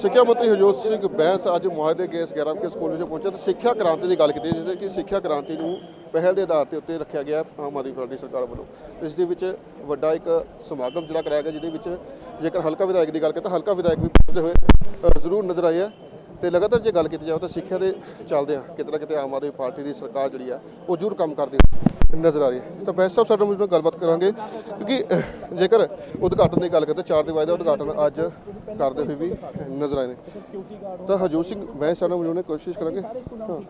ਸਿੱਖਿਆ ਮੰਤਰੀ ਹਰਜੋਤ ਸਿੰਘ ਬੈਂਸ ਅੱਜ ਮੋਹਾਲੀ ਦੇ ਗੇਸ 11 ਕੇ ਸਕੂਲ ਵਿੱਚ ਪਹੁੰਚੇ ਤੇ ਸਿੱਖਿਆ ਕ੍ਰਾਂਤੀ ਦੀ ਗੱਲ ਕੀਤੀ ਜਿਸ ਕਿ ਸਿੱਖਿਆ ਕ੍ਰਾਂਤੀ ਨੂੰ ਪਹਿਲ ਦੇ ਆਧਾਰ ਤੇ ਉੱਤੇ ਰੱਖਿਆ ਗਿਆ ਆਮ ਆਦਮੀ ਪਾਰਟੀ ਸਰਕਾਰ ਵੱਲੋਂ। ਇਸ ਦੇ ਵਿੱਚ ਵੱਡਾ ਇੱਕ ਸਮਾਗਮ ਜਿਹੜਾ ਕਰਾਇਆ ਗਿਆ, ਜਿਹਦੇ ਵਿੱਚ ਜੇਕਰ ਹਲਕਾ ਵਿਧਾਇਕ ਦੀ ਗੱਲ ਕਰੀਏ ਤਾਂ ਹਲਕਾ ਵਿਧਾਇਕ ਵੀ ਪਹੁੰਚਦੇ ਹੋਏ ਜ਼ਰੂਰ ਨਜ਼ਰ ਆਏ ਆ। ਤੇ ਲਗਾਤਾਰ ਜੇ ਗੱਲ ਕੀਤੀ ਜਾਵੇ ਤਾਂ ਸਿੱਖਿਆ ਦੇ ਚੱਲਦੇ ਆ ਕਿਤੇ ਨਾ ਕਿਤੇ ਆਮ ਆਦਮੀ ਪਾਰਟੀ ਦੀ ਸਰਕਾਰ ਜਿਹੜੀ ਆ, ਉਹ ਜ਼ਰੂਰ ਕੰਮ ਕਰਦੀ ਹੈ ਨਜ਼ਰ ਆ ਰਹੀ ਹੈ। ਤਾਂ ਬੈਂਸ ਸਾਹਿਬ ਸਾਡੇ ਨਾਲ ਗੱਲਬਾਤ ਕਰਾਂਗੇ। ਕਿਉਂਕਿ ਜੇਕਰ ਉਦਘਾਟਨ ਦੀ ਗੱਲ ਕਰੀਏ ਤਾਂ 4 ਦਿਵਾਈ ਦਾ ਉਦਘਾਟਨ ਅੱਜ ਕਰਦੇ ਹੋਏ ਵੀ ਨਜ਼ਰ ਆਏ ਨੇ। ਤਾਂ ਹਜੂਰ ਸਿੰਘ ਬੈਂਸ ਸਾਹਿਬ ਨਾਲ ਮਿਲਣ ਕੋਸ਼ਿਸ਼ ਕਰਾਂਗੇ। ਹਾਂ।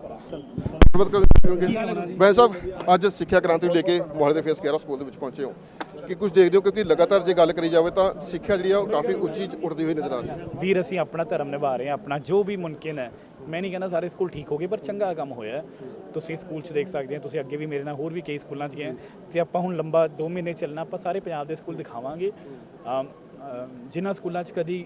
ਗੱਲਬਾਤ ਕਰਾਂਗੇ ਬੈਂਸ ਸਾਹਿਬ, ਅੱਜ ਸਿੱਖਿਆ ਕ੍ਰਾਂਤੀ ਨੂੰ ਲੈ ਕੇ ਮੋਹਾਲੀ ਦੇ ਫੇਸ 11 ਸਕੂਲ ਦੇ ਵਿੱਚ ਪਹੁੰਚੇ ਹੋ। ਕਿ ਕੁਝ ਦੇਖਦੇ ਹੋ ਕਿਉਂਕਿ ਲਗਾਤਾਰ ਜੇ ਗੱਲ ਕਰੀ ਜਾਵੇ ਤਾਂ ਸਿੱਖਿਆ ਜਿਹੜੀ ਆ ਉਹ ਕਾਫੀ ਉੱਚੀ ਉੱਠਦੀ ਹੋਈ ਨਜ਼ਰ ਆ ਰਹੀ ਹੈ। ਵੀਰ, ਅਸੀਂ ਆਪਣਾ ਧਰਮ ਨਿਭਾ ਰਹੇ ਹਾਂ, ਆਪਣਾ ਜੋ ਵੀ ਮੁਮਕਿਨ ਹੈ। ਮੈਂ ਨਹੀਂ ਕਹਿੰਦਾ ਸਾਰੇ ਸਕੂਲ ਠੀਕ ਹੋ ਗਏ, ਪਰ ਚੰਗਾ ਕੰਮ ਹੋਇਆ ਤੁਸੀਂ ਸਕੂਲ 'ਚ ਦੇਖ ਸਕਦੇ ਹੋ, ਤੁਸੀਂ ਅੱਗੇ ਵੀ ਮੇਰੇ ਨਾਲ ਹੋਰ ਵੀ ਕਈ ਸਕੂਲਾਂ 'ਚ ਗਏ ਹੈ। ਤੇ ਆਪਾਂ ਹੁਣ ਲੰਬਾ 2 ਮਹੀਨੇ ਚੱਲਣਾ, ਆਪਾਂ ਸਾਰੇ ਪੰਜਾਬ ਦੇ ਸਕੂਲ ਦਿਖਾਵਾਂਗੇ। ਜਿਨ੍ਹਾਂ ਸਕੂਲਾਂ 'ਚ ਕਦੀ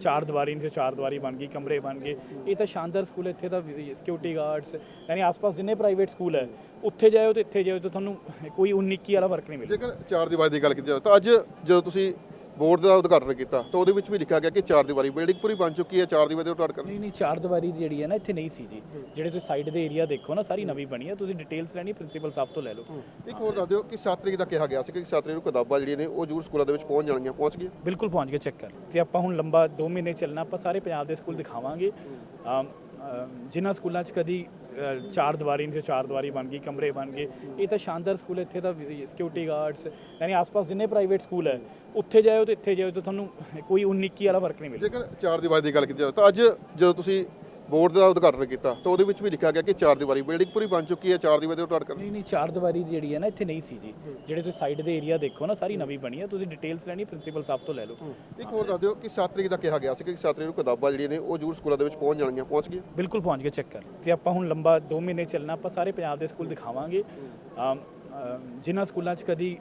ਚਾਰ ਦੀਵਾਰੀ ਨਹੀਂ ਸੀ ਚਾਰ ਦੀਵਾਰੀ ਬਣ ਗਈ ਕਮਰੇ ਬਣ ਗਏ। ਇਹ ਤਾਂ ਸ਼ਾਨਦਾਰ ਸਕੂਲ ਹੈ, ਇੱਥੇ ਤਾਂ ਸਿਕਿਉਰਿਟੀ ਗਾਰਡਸ ਯਾਨੀ ਆਸ-ਪਾਸ ਜਿੰਨੇ ਪ੍ਰਾਈਵੇਟ ਸਕੂਲ ਹੈ ਉੱਥੇ ਜਾਇਓ ਤੇ ਇੱਥੇ ਜਾਇਓ ਤਾਂ ਤੁਹਾਨੂੰ ਕੋਈ 19 ਵਾਲਾ ਫ਼ਰਕ ਨਹੀਂ ਮਿਲੇਗਾ ਜੇਕਰ ਚਾਰ ਦੀਵਾਰੀ ਦੀ ਗੱਲ ਕੀਤੀ ਜਾਵੇ ਤਾਂ ਅੱਜ ਜਦੋਂ ਤੁਸੀਂ ਬੋਰਡ ਦਾ ਉਦਘਾਟਨ ਕੀਤਾ ਤਾਂ ਉਹਦੇ ਵਿੱਚ ਵੀ ਲਿਖਿਆ ਗਿਆ ਕਿ ਚਾਰ ਦੀਵਾਰੀ ਬਿਲਡਿੰਗ ਪੂਰੀ ਬਣ ਚੁੱਕੀ ਹੈ ਚਾਰ ਦੀਵਾਰੀ ਦਾ ਉਦਘਾਟਨ ਨਹੀਂ ਨਹੀਂ ਚਾਰ ਦੀਵਾਰੀ ਜਿਹੜੀ ਹੈ ਨਾ ਇੱਥੇ ਨਹੀਂ ਸੀ ਜੀ। ਜਿਹੜੇ ਤੁਸੀਂ ਸਾਈਡ ਦੇ ਏਰੀਆ ਦੇਖੋ ਨਾ ਸਾਰੀ ਨਵੀਂ ਬਣੀ ਹੈ। ਤੁਸੀਂ ਡਿਟੇਲਸ ਲੈਣੀ ਪ੍ਰਿੰਸੀਪਲ ਸਾਹਿਬ ਤੋਂ ਲੈ ਲਓ। ਇੱਕ ਹੋਰ ਦੱਸ ਦਿਓ ਕਿ 7 ਤਰੀਕ ਦਾ ਕਿਹਾ ਗਿਆ ਸੀ ਕਿ 7 ਤਰੀਕ ਨੂੰ ਕਿਤਾਬਾਂ ਜਿਹੜੀਆਂ ਨੇ ਉਹ ਜ਼ਰੂਰ ਸਕੂਲਾਂ ਦੇ ਵਿੱਚ ਪਹੁੰਚ ਜਾਣਗੀਆਂ। ਪਹੁੰਚ ਗਈਆਂ? ਬਿਲਕੁਲ ਪਹੁੰਚ ਗਏ ਚੈੱਕ ਕਰ ਤੇ ਆਪਾਂ ਹੁਣ ਲੰਬਾ 2 ਮਹੀਨੇ ਚੱਲਣਾ ਆਪਾਂ ਸਾਰੇ ਪੰਜਾਬ ਦੇ ਸਕੂਲ ਦਿਖਾਵਾਂਗੇ। ਜਿਨ੍ਹਾਂ ਸਕੂਲਾਂ 'ਚ ਕਦੀ ਚਾਰ ਦੀਵਾਰੀ ਨਹੀਂ ਸੀ ਚਾਰ ਦੀਵਾਰੀ ਬਣ ਗਈ ਕਮਰੇ ਬਣ ਗਏ। ਇਹ ਤਾਂ ਸ਼ਾਨਦਾਰ ਸਕੂਲ ਹੈ, ਇੱਥੇ ਤਾਂ ਸਿਕਿਉਰਿਟੀ ਗਾਰਡਸ ਯਾਨੀ ਆਸ-ਪਾਸ ਜਿੰਨੇ ਪ੍ਰਾਈਵੇਟ ਸਕੂਲ ਹੈ ਉੱਥੇ ਜਾਇਓ ਤੇ ਇੱਥੇ ਜਾਇਓ ਤਾਂ ਤੁਹਾਨੂੰ ਕੋਈ 19 ਵਾਲਾ ਫ਼ਰਕ ਨਹੀਂ ਮਿਲੇਗਾ ਜੇਕਰ ਚਾਰ ਦੀਵਾਰੀ ਦੀ ਗੱਲ ਕੀਤੀ ਜਾਵੇ ਤਾਂ ਅੱਜ ਜਦੋਂ ਤੁਸੀਂ ਬੋਰਡ ਦਾ ਉਦਘਾਟਨ ਕੀਤਾ ਤਾਂ ਉਹਦੇ ਵਿੱਚ ਵੀ ਲਿਖਿਆ ਗਿਆ ਕਿ ਚਾਰ ਦੀਵਾਰੀ ਬਿਲਡਿੰਗ ਪੂਰੀ ਬਣ ਚੁੱਕੀ ਹੈ ਚਾਰ ਦੀਵਾਰੀ ਦਾ ਉਦਘਾਟਨ ਨਹੀਂ ਨਹੀਂ ਚਾਰ ਦੀਵਾਰੀ ਜਿਹੜੀ ਹੈ ਨਾ ਇੱਥੇ ਨਹੀਂ ਸੀ ਜੀ। ਜਿਹੜੇ ਤੁਸੀਂ ਸਾਈਡ ਦੇ ਏਰੀਆ ਦੇਖੋ ਨਾ ਸਾਰੀ ਨਵੀਂ ਬਣੀ ਹੈ। ਤੁਸੀਂ ਡਿਟੇਲਸ ਲੈਣੀ ਪ੍ਰਿੰਸੀਪਲ ਸਾਹਿਬ ਤੋਂ ਲੈ ਲਓ। ਇੱਕ ਹੋਰ ਦੱਸ ਦਿਓ ਕਿ 7 ਤਰੀਕ ਦਾ ਕਿਹਾ ਗਿਆ ਸੀ ਕਿ 7 ਤਰੀਕ ਨੂੰ ਕਿਤਾਬਾਂ ਜਿਹੜੀਆਂ ਨੇ ਉਹ ਜ਼ਰੂਰ ਸਕੂਲਾਂ ਦੇ ਵਿੱਚ ਪਹੁੰਚ ਜਾਣਗੀਆਂ। ਪਹੁੰਚ ਗਈਆਂ? ਬਿਲਕੁਲ ਪਹੁੰਚ ਗਏ ਚੈੱਕ ਕਰ। ਤੇ ਆਪਾਂ ਹੁਣ ਲੰਬਾ 2 ਮਹੀਨੇ ਚੱਲਣਾ ਆਪਾਂ ਸਾਰੇ ਪੰਜਾਬ ਦੇ ਸਕੂਲ ਦਿਖਾਵਾਂਗੇ। ਜਿਨ੍ਹਾਂ ਸਕੂਲਾਂ 'ਚ ਕਦੀ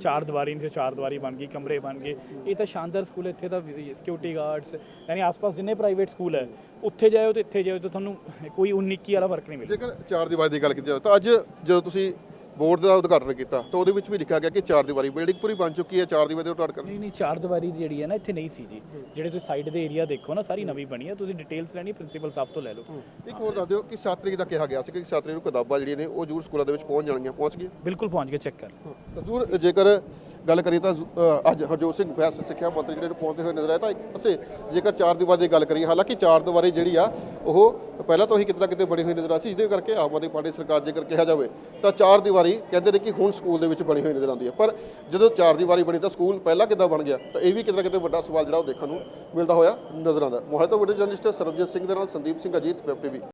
ਚਾਰ ਦੀਵਾਰੀ ਨਹੀਂ ਸੀ, ਚਾਰ ਦੀਵਾਰੀ ਬਣ ਗਈ, ਕਮਰੇ ਬਣ ਗਏ। ਇਹ ਤਾਂ ਸ਼ਾਨਦਾਰ ਸਕੂਲ ਇੱਥੇ ਤਾਂ ਸਿਕਿਉਰਿਟੀ ਗਾਰਡਸ ਯਾਨੀ ਆਸ-ਪਾਸ ਜਿੰਨੇ ਪ੍ਰਾਈਵੇਟ ਸਕੂਲ ਹੈ, ਉੱਥੇ ਜਾਇਓ ਤੇ ਇੱਥੇ ਜਾਇਓ ਤਾਂ ਤੁਹਾਨੂੰ ਕੋਈ 19 ਵਾਲਾ ਫ਼ਰਕ ਨਹੀਂ ਮਿਲੇਗਾ ਜੇਕਰ ਚਾਰ ਦੀਵਾਰੀ ਦੀ ਗੱਲ ਕੀਤੀ ਜਾਵੇ ਤਾਂ ਅੱਜ ਜਦੋਂ ਤੁਸੀਂ ਬੋਰਡ ਦਾ ਉਦਘਾਟਨ ਕੀਤਾ ਤਾਂ ਉਹਦੇ ਵਿੱਚ ਵੀ ਲਿਖਿਆ ਗਿਆ ਕਿ ਚਾਰ ਦੀਵਾਰੀ ਬਿਲਡਿੰਗ ਪੂਰੀ ਬਣ ਚੁੱਕੀ ਹੈ ਚਾਰ ਦੀਵਾਰੀ ਦਾ ਉਦਘਾਟਨ ਨਹੀਂ ਨਹੀਂ ਚਾਰ ਦੀਵਾਰੀ ਜਿਹੜੀ ਹੈ ਨਾ ਇੱਥੇ ਨਹੀਂ ਸੀ ਜੀ। ਜਿਹੜੇ ਤੁਸੀਂ ਸਾਈਡ ਦੇ ਏਰੀਆ ਦੇਖੋ ਨਾ ਸਾਰੀ ਨਵੀਂ ਬਣੀ ਹੈ। ਤੁਸੀਂ ਡਿਟੇਲਸ ਲੈਣੀ ਪ੍ਰਿੰਸੀਪਲ ਸਾਹਿਬ ਤੋਂ ਲੈ ਲਓ। ਇੱਕ ਹੋਰ ਦੱਸ ਦਿਓ ਕਿ 7 ਤਰੀਕ ਦਾ ਕਿਹਾ ਗਿਆ ਸੀ ਕਿ 7 ਤਰੀਕ ਨੂੰ ਕਿਤਾਬਾਂ ਜਿਹੜੀਆਂ ਨੇ ਉਹ ਜ਼ਰੂਰ ਸਕੂਲਾਂ ਦੇ ਵਿੱਚ ਪਹੁੰਚ ਜਾਣਗੀਆਂ। ਪਹੁੰਚ ਗਈਆਂ? ਬਿਲਕੁਲ ਪਹੁੰਚ ਗਏ ਚੈੱਕ ਕਰ ਤਾਂ ਜ਼ਰੂਰ ਜੇਕਰ ਗੱਲ ਕਰੀਏ ਤਾਂ ਅ, ਅੱਜ ਹਰਜੋਤ ਸਿੰਘ ਬੈਂਸ ਸਿੱਖਿਆ ਮੰਤਰੀ ਜਿਹੜੇ ਨੂੰ ਪਹੁੰਚਦੇ ਹੋਏ ਨਜ਼ਰ ਆਏ ਤਾਂ ਇੱਕ ਪਾਸੇ ਜੇਕਰ ਚਾਰ ਦੀਵਾਰੀ ਦੀ ਗੱਲ ਕਰੀਏ ਹਾਲਾਂਕਿ ਚਾਰ ਦੀਵਾਰੀ ਜਿਹੜੀ ਆ ਉਹ ਪਹਿਲਾਂ ਤੋਂ ਹੀ ਕਿਤੇ ਨਾ ਕਿਤੇ ਬਣੀ ਹੋਈ ਨਜ਼ਰ ਆ ਸੀ ਜਿਹਦੇ ਕਰਕੇ ਆਮ ਆਦਮੀ ਪਾਰਟੀ ਸਰਕਾਰ ਜੇਕਰ ਕਿਹਾ ਜਾਵੇ ਤਾਂ ਚਾਰ ਦੀਵਾਰੀ ਕਹਿੰਦੇ ਨੇ ਕਿ ਹੁਣ ਸਕੂਲ ਦੇ ਵਿੱਚ ਬਣੀ ਹੋਈ ਨਜ਼ਰ ਆਉਂਦੀ ਹੈ ਪਰ ਜਦੋਂ ਚਾਰ ਦੀਵਾਰੀ ਬਣੀ ਤਾਂ ਸਕੂਲ ਪਹਿਲਾਂ ਕਿੱਦਾਂ ਬਣ ਗਿਆ ਤਾਂ ਇਹ ਵੀ ਕਿਤੇ ਨਾ ਕਿਤੇ ਵੱਡਾ ਸਵਾਲ ਜਿਹੜਾ ਉਹ ਦੇਖਣ ਨੂੰ ਮਿਲਦਾ ਹੋਇਆ ਨਜ਼ਰ ਆਉਂਦਾ। ਮੋਹਾਲੀ ਤੋਂ ਵੱਡੇ ਜਰਨਲਿਸਟ ਸਰਬਜੀਤ ਸਿੰਘ ਦੇ ਨਾਲ ਸੰਦੀਪ ਸਿੰਘ ਅਜੀਤ ਵੈਬ ਟੀਵੀ